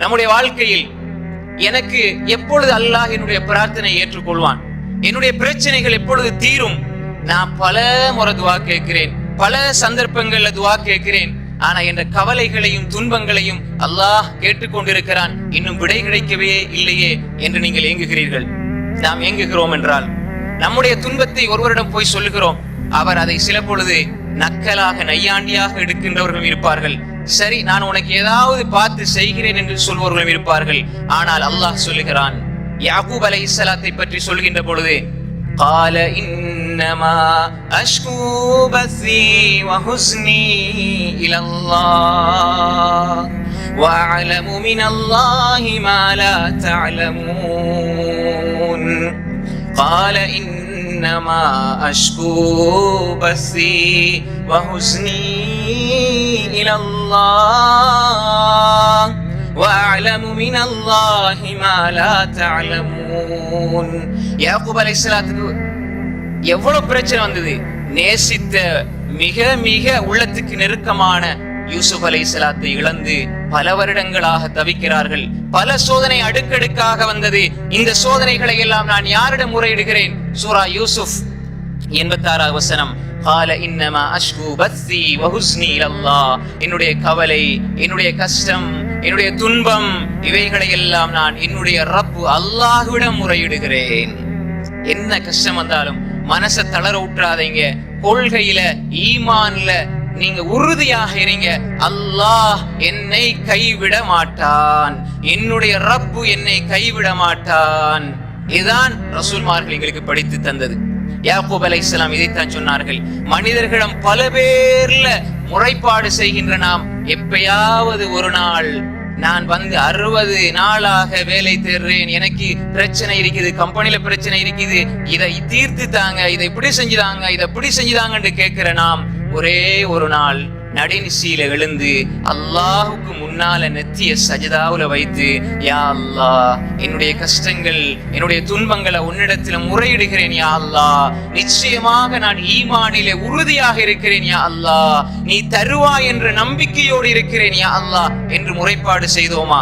நம்முடைய வாழ்க்கையில் எனக்கு எப்பொழுது அல்லாஹ் என்னுடைய பிரார்த்தனை ஏற்றுக்கொள்வான்? என்னுடைய பிரச்சனைகள் எப்பொழுது தீரும்? நான் பல முறை துவா கேட்கிறேன். பல சந்தர்ப்பங்கள்ல துவா கேட்கிறேன். ஆனா என்ற கவலைகளையும் துன்பங்களையும் அல்லாஹ் கேட்டுக்கொண்டிருக்கிறான். இன்னும் விடை கிடைக்கவே இல்லையே என்று நீங்கள் ஏங்குகிறீர்கள். நாம் ஏங்குகிறோம் என்றால் நம்முடைய துன்பத்தை ஒருவரிடம் போய் சொல்லுகிறோம். அவர் அதை சில பொழுது நக்கலாக நையாண்டியாக எடுக்கின்றவர்களும் இருப்பார்கள் சரி நான் உனக்கு ஏதாவது பார்த்து செய்கிறேன் என்று சொல்பவர்களும் இருப்பார்கள் ஆனால் அல்லாஹ் சொல்லுகிறான் யாக்கூப் அலை இஸ்லாத்தை பற்றி சொல்கின்ற பொழுது قال إنما أشكو بثي وحزني إلى الله وأعلم من الله ما لا تعلمون قال إنما أشكو بثي وحزني إلى الله وأعلم من الله ما لا تعلمون யாக்கூப் அலைஹிஸ்ஸலாத்துக்கு எவ்வளவு பிரச்சனை வந்தது நேசித்த மிக மிக உள்ளத்துக்கு நெருக்கமான யூசுப் அலை அலைஹிஸ்ஸலாத்தை இழந்து பல வருடங்களாக தவிக்கிறார்கள். பல சோதனை அடுக்கடுக்காக வந்தது. இந்த சோதனைகளை எல்லாம் நான் யாரிடம் முறையிடுகிறேன்? சூரா யூசுப் எண்பத்தாறாவது வசனம். கால இன்னமா அஷ்கு பத்தி வஹுஸ்னி அல்லா என்னுடைய கவலை என்னுடைய கஷ்டம் என்னுடைய துன்பம் இவைகளை எல்லாம் நான் என்னுடைய ரப்பு அல்லாஹுவிடம் முறையிடுகிறேன். என்ன கஷ்டம் வந்தாலும் மனசை தளர விட்டுறாதீங்க. கொள்கையில ஈமான்ல நீங்க உறுதியாக இருங்க. அல்லாஹ் என்னை கைவிட மாட்டான். என்னுடைய ரப்பு என்னை கைவிட மாட்டான். இதுதான் ரசூல்மார்கள் எங்களுக்கு படித்து தந்தது. யாக்கூப் அலை இஸ்லாம் இதைத்தான் சொன்னார்கள். மனிதர்களிடம் பல பேர்ல முறைப்பாடு செய்கின்ற நாம் எப்பயாவது ஒரு நாள் நான் வந்து அறுபது நாளாக வேலை தேர்றேன் எனக்கு பிரச்சனை இருக்குது கம்பெனில பிரச்சனை இருக்குது. இதை தீர்த்து தாங்க இதை இப்படி செஞ்சுதாங்க இதை இப்படி செஞ்சுதாங்கன்னு கேட்கிற நாம் ஒரே ஒரு நாள் நடுநிசையில எழுந்து அல்லாஹுக்கு முன்னால நெத்திய சஜதாவுல வைத்து யா அல்லா என்னுடைய கஷ்டங்கள் என்னுடைய துன்பங்களை உன்னிடத்துல முறையிடுகிறேன் யா அல்லாஹ். நிச்சயமாக நான் ஈமானிலே உறுதியாக இருக்கிறேன் யா அல்லாஹ். நீ தருவா என்ற நம்பிக்கையோடு இருக்கிறேன் யா அல்லாஹ். என்று முறைப்பாடு செய்தோமா?